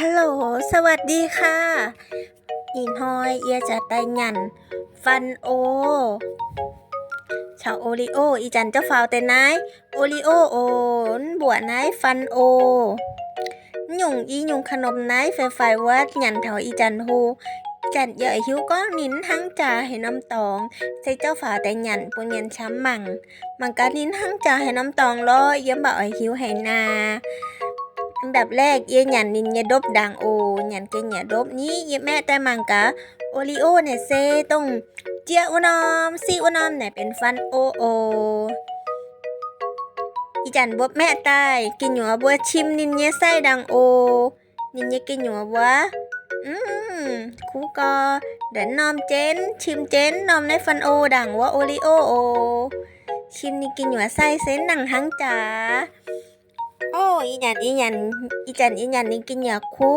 ฮัลโหล สวัสดีค่ะอีนฮอยเอียจะไตหยัน ฟันโอ ชาวโอริโอ อีจันเจ้าฟาวแต่นายโอริโอโอนบววนายฟันโอหยุ่งอีหยุ่งขนมนายไฟไฟวัดหยันเถาอีจันฮูจันเยอะหิวก็นินทั้งจ่าให้น้ำตอง ใส่เจ้าฝาแต่หยันปุญญนช้ำมัง มังกานินทั้งจ่าให้น้ำตองล้อเยี่ยมบ่อยหิวให้นา อันดับแรกเยี่ยหยันนินยดบดังโอหยันเกยหยดบนี้เยี่ยแม่แต่มังกะโอริโอเนี่ยเซต้องเจียอุนอมซีอุนอมเนี่ยเป็นฟันโอโออีจันบวบแม่ตายกินหัวบัวชิมนินเยไส้ดังโอ นินเยกินหัวบัวอืมคูก็เดินนอมเจน ชิมเจนนอมในฟันโอดังว่าโอริโอโอ ชิมนี่กินหัวไส้เส้นหนังหังจ๋า โอ้อีหยันอีหยันอีจันอีหยันนี่กินหยาคู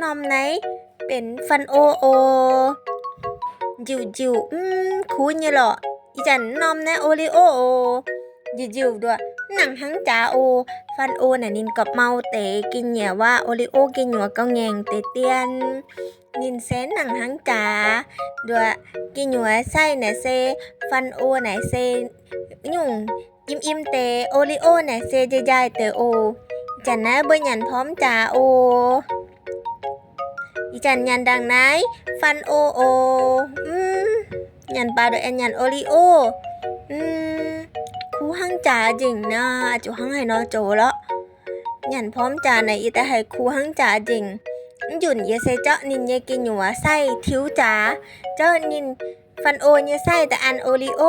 นอมไหน เป็นฟันโอโอ จิวจิวอืมคูเนี่ยหรออีจันนอมนะโอริโอโอ จิวจิวด้วยหนังหังจ๋าโอ ฟันโอน่ะนินกับเมาเตกินเหนียว่าโอริโอกินหยัวกาแงงเตเตียน นินเซนหนังหังจ๋าด้วยกินหยัวไส้น่ะเซ ฟันโอไหนเซยุ่ง อิมอิมเตโอริโอไหนเซเจยายเตโอจันนะเบอร์หยันพร้อมจ่าโออีจันยันดังไหนฟันโอโออืมยันปลาโดยแอนยันโอริโออืมครูหังจ่าจริงนะจูหังให้นอโจแล้วยันพร้อมจ่าในอีแต่ให้ครูหังจ่าจริงหยุ่นเยเซเจาะนินเยกินหัวไส้ทิวจ๋าเจ้านินฟันโอเยไส้แต่อันโอริโอ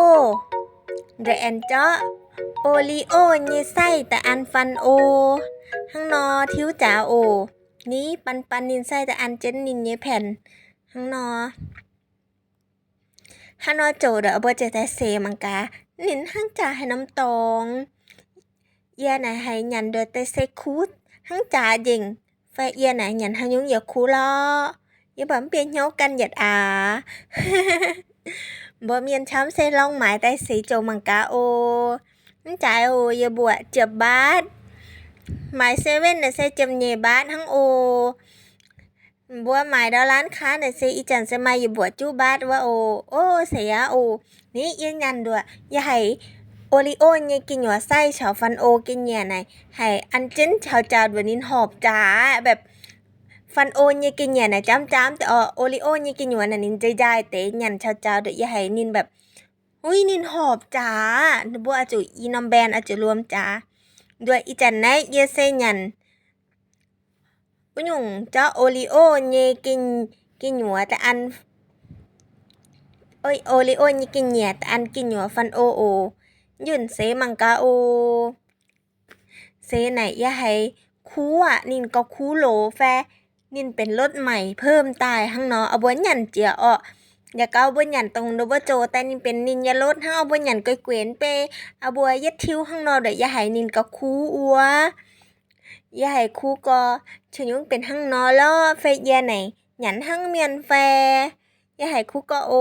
เดแอนเจาะ โอริโอเยไส้แต่อันฟันโอข้างนอทิวจ๋าโอ นี้ปันปันนินไส้แต่อันเจนนินเยแผ่นข้างนอข้างนอโจเดอเบอร์เจแต่เซมังกานินห้างจ่าให้น้ำตองเอียไหนให้หยันเดอเตเซคูดห้างจ่ายิงไฟเอียไหนหยันให้ยุ่งอย่าคูล้ออย่าบัมเปียนเหี้ยวกันหยัดอาบ่เมียนช้ำเส้นล่องหมายใต้สีโจมังกาโอ นั่นจ่ายโอย่าบวชเจ็บบาทหมายเซเว่นเนี่ยเซจำเนบาททั้งโอ บัวหมายดาร้านค้าเนี่ยเซอีจันเซมาอย่าบวชจู้บาทว่าโอ โอ้เสียโอ นี่ยืนยันด้วยอย่าให้โอริโอเนี่ยกินหัวไส้ชาวฟันโอกินเนี่ยไหนให้อันเจนชาวจาวดวนินหอบจ้าแบบฟันโอเนี่ยกินเนี่ยนะจ้ำจ้ำแต่ออโอริโอเนี่ยกินอยู่น่ะนินใจได้เตะยันชาวจ้าเดอยาให้นินแบบ อุ้ยนินหอบจ้านึกว่าอาจจะอีนอมแบนอาจจะรวมจ้าด้วยอีจันไนเยเซยันปุญยุงเจ้าโอริโอเนยกินกินหัวแต่อันโอ้ยโอริโอเนยกินเนี่ยแต่อันกินหัวฟันโอโอยุ่นเซมังกาโอเซไหนย่าให้คูอะนินก็คูโหลแฟนินเป็นรถใหม่เพิ่มตายข้างนอกเอาบนหยันเจียออ อย่าเก้าบนหยันตรงโนบโจแต่นินเป็นนินยารถห้าเอาบนหยันก็ยเกวนเปเอาบัวยัดทิวห้างนอนเดี๋ยวยาให้นินก็คูอัวยาให้คูก็ชยุงเป็นห้างนอล้อเฟยแยไหนหยันห้างเมียนแฟยาให้คูก็โอ